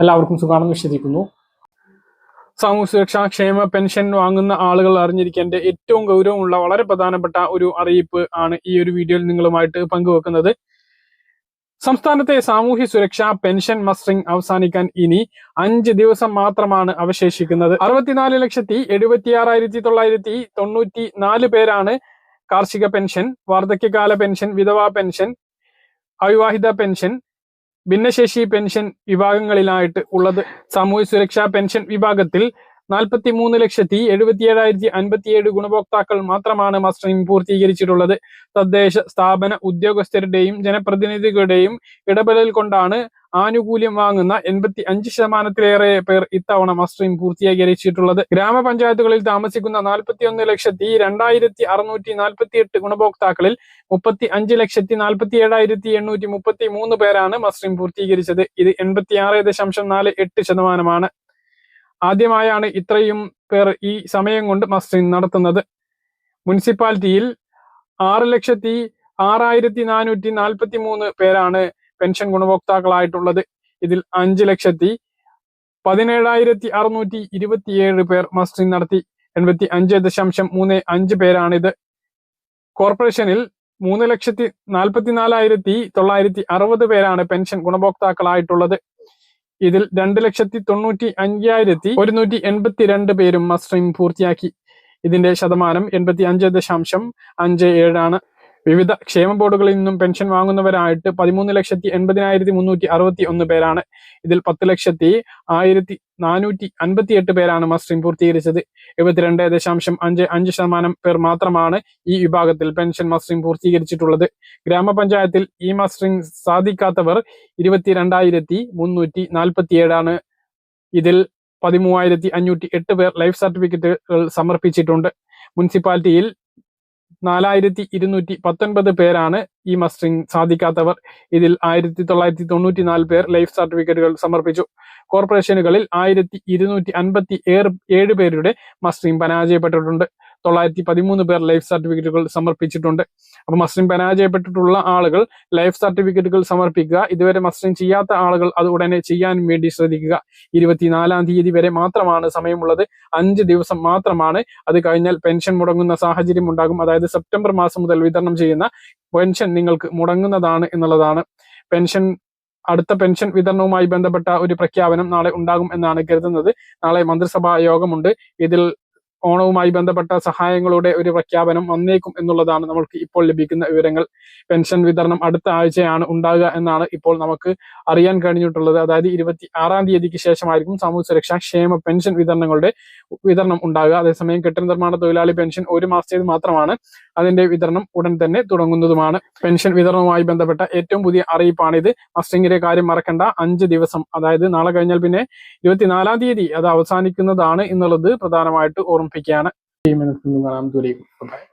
എല്ലാവർക്കും സുഖമാണെന്ന് വിശ്വസിക്കുന്നു. സാമൂഹ്യ സുരക്ഷാ ക്ഷേമ പെൻഷൻ വാങ്ങുന്ന ആളുകൾ അറിഞ്ഞിരിക്കേണ്ട ഏറ്റവും ഗൗരവമുള്ള വളരെ പ്രധാനപ്പെട്ട ഒരു അറിയിപ്പ് ആണ് ഈ ഒരു വീഡിയോയിൽ നിങ്ങളുമായിട്ട് പങ്കുവെക്കുന്നത്. സംസ്ഥാനത്തെ സാമൂഹ്യ സുരക്ഷാ പെൻഷൻ മസ്റ്ററിംഗ് അവസാനിക്കാൻ ഇനി അഞ്ച് ദിവസം മാത്രമാണ് അവശേഷിക്കുന്നത്. അറുപത്തിനാല് ലക്ഷത്തി എഴുപത്തിയാറായിരത്തി തൊള്ളായിരത്തി തൊണ്ണൂറ്റി നാല് പേരാണ് കാർഷിക പെൻഷൻ വാർദ്ധക്യകാല പെൻഷൻ വിധവാ പെൻഷൻ അവിവാഹിത പെൻഷൻ ഭിന്നശേഷി പെൻഷൻ വിഭാഗങ്ങളിലായിട്ട് ഉള്ളത് സാമൂഹ്യ സുരക്ഷാ പെൻഷൻ വിഭാഗത്തിൽ നാൽപ്പത്തി മൂന്ന് ലക്ഷത്തി എഴുപത്തിയേഴായിരത്തി അൻപത്തിയേഴ് ഗുണഭോക്താക്കൾ മാത്രമാണ് മസ്റ്ററിംഗ് പൂർത്തീകരിച്ചിട്ടുള്ളത്. തദ്ദേശ സ്ഥാപന ഉദ്യോഗസ്ഥരുടെയും ജനപ്രതിനിധികളുടെയും ഇടപെടൽ കൊണ്ടാണ് ആനുകൂല്യം വാങ്ങുന്ന എൺപത്തി അഞ്ച് ശതമാനത്തിലേറെ പേർ ഇത്തവണ മസ്റ്ററിംഗ് അറിയിച്ചിട്ടുള്ളത്. ഗ്രാമപഞ്ചായത്തുകളിൽ താമസിക്കുന്ന നാൽപ്പത്തി ഒന്ന് ലക്ഷത്തി രണ്ടായിരത്തി അറുന്നൂറ്റി നാൽപ്പത്തി എട്ട് ഗുണഭോക്താക്കളിൽ മുപ്പത്തി അഞ്ച് ലക്ഷത്തി നാൽപ്പത്തി ഏഴായിരത്തി എണ്ണൂറ്റി മുപ്പത്തി മൂന്ന് പേരാണ് മസ്റ്ററിംഗ് പൂർത്തീകരിച്ചത്. ഇത് എൺപത്തി ആറ് ദശാംശം നാല് എട്ട് ശതമാനമാണ്. ആദ്യമായാണ് ഇത്രയും പേർ ഈ സമയം കൊണ്ട് മസ്റ്ററിംഗ് നടത്തുന്നത്. മുനിസിപ്പാലിറ്റിയിൽ ആറ് ലക്ഷത്തി ആറായിരത്തി നാനൂറ്റി നാൽപ്പത്തി മൂന്ന് പേരാണ് പെൻഷൻ ഗുണഭോക്താക്കളായിട്ടുള്ളത് ഇതിൽ അഞ്ച് ലക്ഷത്തി പതിനേഴായിരത്തി അറുന്നൂറ്റി ഇരുപത്തിയേഴ് പേർ മസ്റ്ററിംഗ് നടത്തി. എൺപത്തി അഞ്ച് ദശാംശം മൂന്ന് അഞ്ച് പേരാണിത്. കോർപ്പറേഷനിൽ മൂന്ന് ലക്ഷത്തി നാൽപ്പത്തിനാലായിരത്തി തൊള്ളായിരത്തി അറുപത് പേരാണ് പെൻഷൻ ഗുണഭോക്താക്കളായിട്ടുള്ളത്. ഇതിൽ രണ്ട് ലക്ഷത്തി തൊണ്ണൂറ്റി അഞ്ചായിരത്തി ഒരുന്നൂറ്റി എൺപത്തിരണ്ട് പേരും മസ്റ്ററിംഗ് പൂർത്തിയാക്കി. ഇതിന്റെ ശതമാനം എൺപത്തി അഞ്ച് ദശാംശം അഞ്ച് ഏഴാണ് വിവിധ ക്ഷേമ ബോർഡുകളിൽ നിന്നും പെൻഷൻ വാങ്ങുന്നവരായിട്ട് പതിമൂന്ന് ലക്ഷത്തി എൺപതിനായിരത്തി മുന്നൂറ്റി അറുപത്തി ഒന്ന് പേരാണ്. ഇതിൽ പത്ത് ലക്ഷത്തി ആയിരത്തി നാനൂറ്റി അൻപത്തി എട്ട് പേരാണ് മസ്റ്ററിംഗ് പൂർത്തീകരിച്ചത്. എഴുപത്തിരണ്ട് ദശാംശം അഞ്ച് അഞ്ച് ശതമാനം പേർ മാത്രമാണ് ഈ വിഭാഗത്തിൽ പെൻഷൻ മസ്റ്ററിംഗ് പൂർത്തീകരിച്ചിട്ടുള്ളത്. ഗ്രാമപഞ്ചായത്തിൽ ഈ മസ്റ്ററിംഗ് സാധിക്കാത്തവർ ഇരുപത്തിരണ്ടായിരത്തി മുന്നൂറ്റി നാൽപ്പത്തിയേഴാണ്. ഇതിൽ പതിമൂവായിരത്തി അഞ്ഞൂറ്റി എട്ട് പേർ ലൈഫ് സർട്ടിഫിക്കറ്റുകൾ സമർപ്പിച്ചിട്ടുണ്ട്. മുനിസിപ്പാലിറ്റിയിൽ നാലായിരത്തി ഇരുന്നൂറ്റി പത്തൊൻപത് പേരാണ് ഈ മസ്റ്ററിംഗ് സാധിക്കാത്തവർ. ഇതിൽ ആയിരത്തി തൊള്ളായിരത്തി തൊണ്ണൂറ്റി നാല് പേർ ലൈഫ് സർട്ടിഫിക്കറ്റുകൾ സമർപ്പിച്ചു. കോർപ്പറേഷനുകളിൽ ആയിരത്തി ഇരുന്നൂറ്റി അൻപത്തി ഏഴ് ഏഴ് പേരുടെ മസ്റ്ററിംഗ് പരാജയപ്പെട്ടിട്ടുണ്ട്. തൊള്ളായിരത്തി പതിമൂന്ന് പേർ ലൈഫ് സർട്ടിഫിക്കറ്റുകൾ സമർപ്പിച്ചിട്ടുണ്ട്. അപ്പൊ മസ്ലിം പരാജയപ്പെട്ടിട്ടുള്ള ആളുകൾ ലൈഫ് സർട്ടിഫിക്കറ്റുകൾ സമർപ്പിക്കുക. ഇതുവരെ മസ്ലിം ചെയ്യാത്ത ആളുകൾ അത് ഉടനെ ചെയ്യാൻ വേണ്ടി ശ്രദ്ധിക്കുക. ഇരുപത്തിനാലാം തീയതി വരെ മാത്രമാണ് സമയമുള്ളത്. അഞ്ച് ദിവസം മാത്രമാണ്. അത് കഴിഞ്ഞാൽ പെൻഷൻ മുടങ്ങുന്ന സാഹചര്യം ഉണ്ടാകും. അതായത് സെപ്റ്റംബർ മാസം മുതൽ വിതരണം ചെയ്യുന്ന പെൻഷൻ നിങ്ങൾക്ക് മുടങ്ങുന്നതാണ് എന്നുള്ളതാണ്. പെൻഷൻ അടുത്ത പെൻഷൻ വിതരണവുമായി ബന്ധപ്പെട്ട ഒരു പ്രഖ്യാപനം നാളെ ഉണ്ടാകും എന്നാണ് കരുതുന്നത്. നാളെ മന്ത്രിസഭാ യോഗമുണ്ട് ഇതിൽ ഓണവുമായി ബന്ധപ്പെട്ട സഹായങ്ങളുടെ ഒരു പ്രഖ്യാപനം വന്നേക്കും എന്നുള്ളതാണ് നമ്മൾക്ക് ഇപ്പോൾ ലഭിക്കുന്ന വിവരങ്ങൾ. പെൻഷൻ വിതരണം അടുത്ത ആഴ്ചയാണ് ഉണ്ടാകുക എന്നാണ് ഇപ്പോൾ നമുക്ക് അറിയാൻ കഴിഞ്ഞിട്ടുള്ളത്. അതായത് ഇരുപത്തി ആറാം തീയതിക്ക് ശേഷമായിരിക്കും സാമൂഹ്യ സുരക്ഷാ ക്ഷേമ പെൻഷൻ വിതരണങ്ങളുടെ വിതരണം ഉണ്ടാകുക. അതേസമയം കെട്ടിട നിർമ്മാണ തൊഴിലാളി പെൻഷൻ ഒരു മാസത്തേത് മാത്രമാണ്. അതിന്റെ വിതരണം ഉടൻ തന്നെ തുടങ്ങുന്നതുമാണ്. പെൻഷൻ വിതരണവുമായി ബന്ധപ്പെട്ട ഏറ്റവും പുതിയ അറിയിപ്പാണിത്. മസ്റ്റിങ്ങിന്റെ കാര്യം മറക്കണ്ട. അഞ്ച് ദിവസം അതായത് നാളെ കഴിഞ്ഞാൽ പിന്നെ ഇരുപത്തിനാലാം തീയതി അത് അവസാനിക്കുന്നതാണ് എന്നുള്ളത് പ്രധാനമായിട്ട് ഓർമ്മിപ്പിക്കുകയാണ്. ഈ മിനിറ്റ് കാണാം.